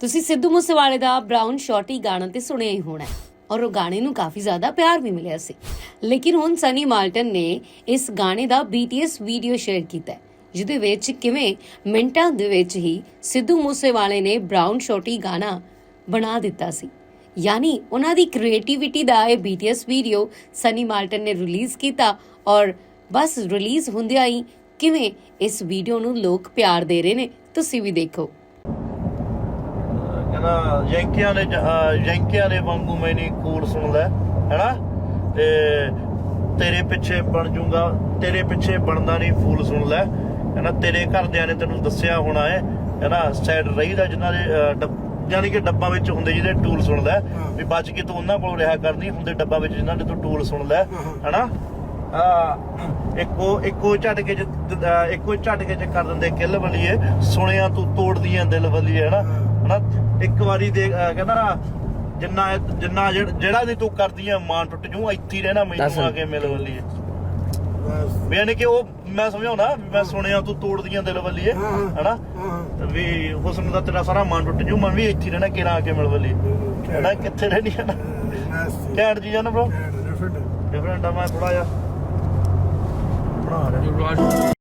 ਤੁਸੀਂ ਸਿੱਧੂ ਮੂਸੇਵਾਲੇ ਦਾ ਬ੍ਰਾਊਨ ਸ਼ਾਰਟੀ ਗਾਣਾ ਤੇ ਸੁਣਿਆ ਹੀ ਹੋਣਾ ਔਰ ਉਹ ਗਾਣੇ ਨੂੰ ਕਾਫੀ ਜ਼ਿਆਦਾ ਪਿਆਰ ਵੀ ਮਿਲਿਆ ਸੀ। ਲੇਕਿਨ ਹੁਣ ਸਨੀ ਮਾਲਟਨ ਨੇ ਇਸ ਗਾਣੇ ਦਾ BTS ਵੀਡੀਓ ਸ਼ੇਅਰ ਕੀਤਾ ਜਿਹਦੇ ਵਿੱਚ ਕਿਵੇਂ ਮਿੰਟਾਂ ਦੇ ਵਿੱਚ ਹੀ ਸਿੱਧੂ ਮੂਸੇਵਾਲੇ ਨੇ ਬ੍ਰਾਊਨ ਸ਼ਾਰਟੀ ਗਾਣਾ ਬਣਾ ਦਿੱਤਾ ਸੀ। ਯਾਨੀ ਉਹਨਾਂ ਦੀ ਕ੍ਰੀਏਟੀਵਿਟੀ ਦਾ ਇਹ BTS ਵੀਡੀਓ ਸਨੀ ਮਾਲਟਨ ਨੇ ਰਿਲੀਜ਼ ਕੀਤਾ ਔਰ ਬਸ ਰਿਲੀਜ਼ ਹੁੰਦਿਆਂ ਹੀ ਕਿਵੇਂ ਇਸ ਵੀਡੀਓ ਨੂੰ ਲੋਕ ਪਿਆਰ ਦੇ ਰਹੇ ਨੇ, ਤੁਸੀਂ ਵੀ ਦੇਖੋ। ਕਹਿੰਦਾ ਯੰਕੀਆਂ ਦੇ ਜ- ਅਹ ਯੰਕੀਆਂ ਦੇ ਵਾਂਗੂ ਮੈਂ ਨਹੀਂ ਕੂਲ ਸੁਣਦਾ ਹੈਨਾ? ਤੇ ਤੇਰੇ ਪਿੱਛੇ ਬਣ ਜੂਗਾ ਤੇਰੇ ਪਿੱਛੇ ਬਣਦਾ ਨਹੀਂ ਫੂਲ ਸੁਣ ਲੈ ਕਹਿੰਦਾ ਤੇਰੇ ਘਰਦਿਆਂ ਨੇ ਤੈਨੂੰ ਦੱਸਿਆ ਹੋਣਾ ਹੈ ਕਹਿੰਦਾ ਸਾਈਡ ਰਹੀਦਾ ਜਿਨ੍ਹਾਂ ਦੇ ਯਾਨੀ ਕਿ ਡੱਬਾਂ ਵਿੱਚ ਹੁੰਦੇ ਜਿਹਦੇ ਟੂਲ ਸੁਣਦਾ ਹੈ, ਵੀ ਬਚ ਕੇ ਤੂੰ ਉਹਨਾਂ ਕੋਲ ਰਿਹਾ ਕਰਨੀ ਹੁੰਦੇ ਡੱਬਾਂ ਵਿੱਚ ਜਿਨ੍ਹਾਂ ਦੇ ਤੂੰ ਟੂਲ ਸੁਣਦਾ ਹੈ, ਹੈਨਾ? ਆ ਇੱਕੋ ਇੱਕੋ ਝਟਕੇ ਚ ਅਹ, ਇੱਕੋ ਝਟਕੇ ਚ ਕਰ ਦਿੰਦੇ ਕਿੱਲ ਬਲੀਏ ਸੁਣਿਆ ਤੂੰ ਤੋੜਦੀਆਂ ਦਿਲ ਬਲੀਏ ਹੈਨਾ? ਹਨਾ? ਇੱਕ ਵਾਰੀ ਦੇ ਅਹ ਕਹਿੰਦਾ ਨਾ ਜਿੰਨਾ ਜਿੰਨਾ ਜਿਹੜਾ ਜਿਹੜਾ ਨਹੀਂ ਤੂੰ ਕਰਦੀ ਆ ਮਾਂ ਟੁੱਟ ਜੂ ਇੱਥੇ ਹੀ ਰਹਿਣਾ ਮੈਨੂੰ ਆ ਕੇ ਮਿਲ ਬੱਲੀਏ ਬਸ। ਵੀ ਯਾਨੀ ਕਿ ਉਹ ਮੈਂ ਸਮਝਾਉਣਾ ਵੀ ਮੈਂ ਸੁਣਿਆ ਤੂੰ ਤੋੜਦੀਆਂ ਦਿਲ ਬੱਲੀਏ ਹਾਂ, ਹਾਂ। ਹਨਾ? ਹਾਂ ਵੀ ਹੁਸਨ ਦਾ ਤੇਰਾ ਸਾਰਾ ਮਨ ਟੁੱਟ ਜੂ ਮਨ ਵੀ ਇੱਥੇ ਹੀ ਰਹਿਣਾ ਕਿਰਾ ਆ ਕੇ ਮਿਲ ਬੱਲੀਏ ਹਨਾ? ਕਿੱਥੇ ਰਹਿਣੀ ਹੈ ਨਾ? ਨਾਸਟੀ ਘੈਂਟ ਜੀ ਆ ਬ్రో ਡਿਫਰੈਂਟ ਡਿਫਰੈਂਟ ਆ ਮੈਂ ਥੋੜਾ ਜਿਹਾ ਬਣਾ ਰਿਹਾ।